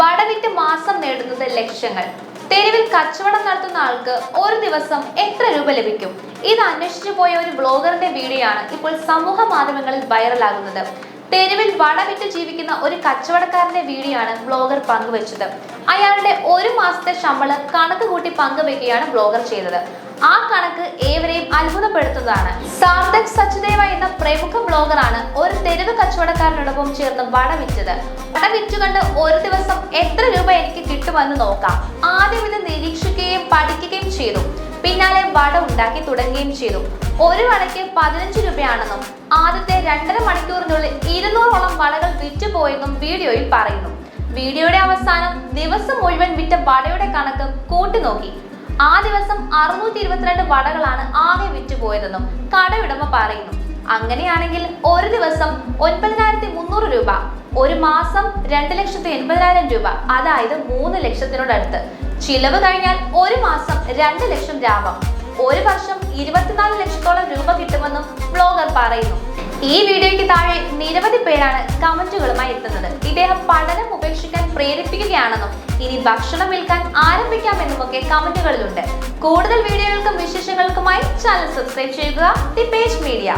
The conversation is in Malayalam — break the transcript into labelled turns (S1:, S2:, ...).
S1: വടവിറ്റ് മാസം നേടുന്നത് ലക്ഷങ്ങൾ തെരുവിൽ കച്ചവടം നടത്തുന്ന ആൾക്ക് ഒരു ദിവസം എത്ര രൂപ ലഭിക്കും? ഇത് അന്വേഷിച്ചു പോയ ഒരു ബ്ലോഗറിന്റെ വീഡിയോ ആണ് ഇപ്പോൾ സമൂഹ മാധ്യമങ്ങളിൽ വൈറലാകുന്നത്. തെരുവിൽ വടവിറ്റ് ജീവിക്കുന്ന ഒരു കച്ചവടക്കാരന്റെ വീഡിയോ ആണ് ബ്ലോഗർ പങ്കുവച്ചത്. അയാളുടെ ഒരു മാസത്തെ ശമ്പളം കണക്ക് കൂട്ടി പങ്കുവെക്കുകയാണ് ബ്ലോഗർ ചെയ്തത്. ആ കണക്ക് ഏവരെയും അത്ഭുതപ്പെടുത്തുന്നതാണ്. സാർദക് സച്ദേവ എന്ന പ്രമുഖ ബ്ലോഗറാണ് ഒരു കച്ചവടക്കാരനോടൊപ്പം ചേർന്ന് വട വിറ്റത്. വട വിറ്റുകണ്ട് ഒരു ദിവസം എത്ര രൂപ എനിക്ക് കിട്ടുമെന്ന് നോക്കാം. ആദ്യം ഇത് നിരീക്ഷിക്കുകയും പഠിക്കുകയും ചെയ്തു. പിന്നാലെ വട ഉണ്ടാക്കി തുടങ്ങുകയും ചെയ്തു. ഒരു വടയ്ക്ക് പതിനഞ്ച് രൂപയാണെന്നും ആദ്യത്തെ രണ്ടര മണിക്കൂറിനുള്ളിൽ ഇരുന്നൂറോളം വടകൾ വിറ്റുപോയെന്നും വീഡിയോയിൽ പറയുന്നു. വീഡിയോയുടെ അവസാനം ദിവസം മുഴുവൻ വിറ്റ വടയുടെ കണക്ക് കൂട്ടി നോക്കി ആ ദിവസം അറുന്നൂറ്റി ഇരുപത്തിരണ്ട് വടകളാണ് ആകെ വിറ്റുപോയതെന്നും കടയുടമ പറയുന്നു. അങ്ങനെയാണെങ്കിൽ ഒരു ദിവസം ഒൻപതിനായിരത്തി മുന്നൂറ് രൂപ ഒരു മാസം രണ്ട് ലക്ഷത്തി എൺപതിനായിരം രൂപ അതായത് മൂന്ന് ലക്ഷത്തിനോടടുത്ത്. ചിലവ് കഴിഞ്ഞാൽ ഒരു മാസം രണ്ട് ലക്ഷം ലാഭം. ഒരു വർഷം ഇരുപത്തിനാല് ലക്ഷത്തോളം രൂപ കിട്ടുമെന്നും ബ്ലോഗർ പറയുന്നു. ഈ വീഡിയോയ്ക്ക് താഴെ നിരവധി പേരാണ് കമന്റുകളുമായി എത്തുന്നത്. ഇദ്ദേഹം പഠനം ഉപേക്ഷിക്കാൻ പ്രേരിപ്പിക്കുകയാണെന്നും ഇനി ഭക്ഷണം വിൽക്കാൻ ആരംഭിക്കാമെന്നുമൊക്കെ കമന്റുകളിലുണ്ട്. കൂടുതൽ വീഡിയോകൾക്കും വിശേഷങ്ങൾക്കുമായി ചാനൽ സബ്സ്ക്രൈബ് ചെയ്യുക ദി പേജ് മീഡിയ.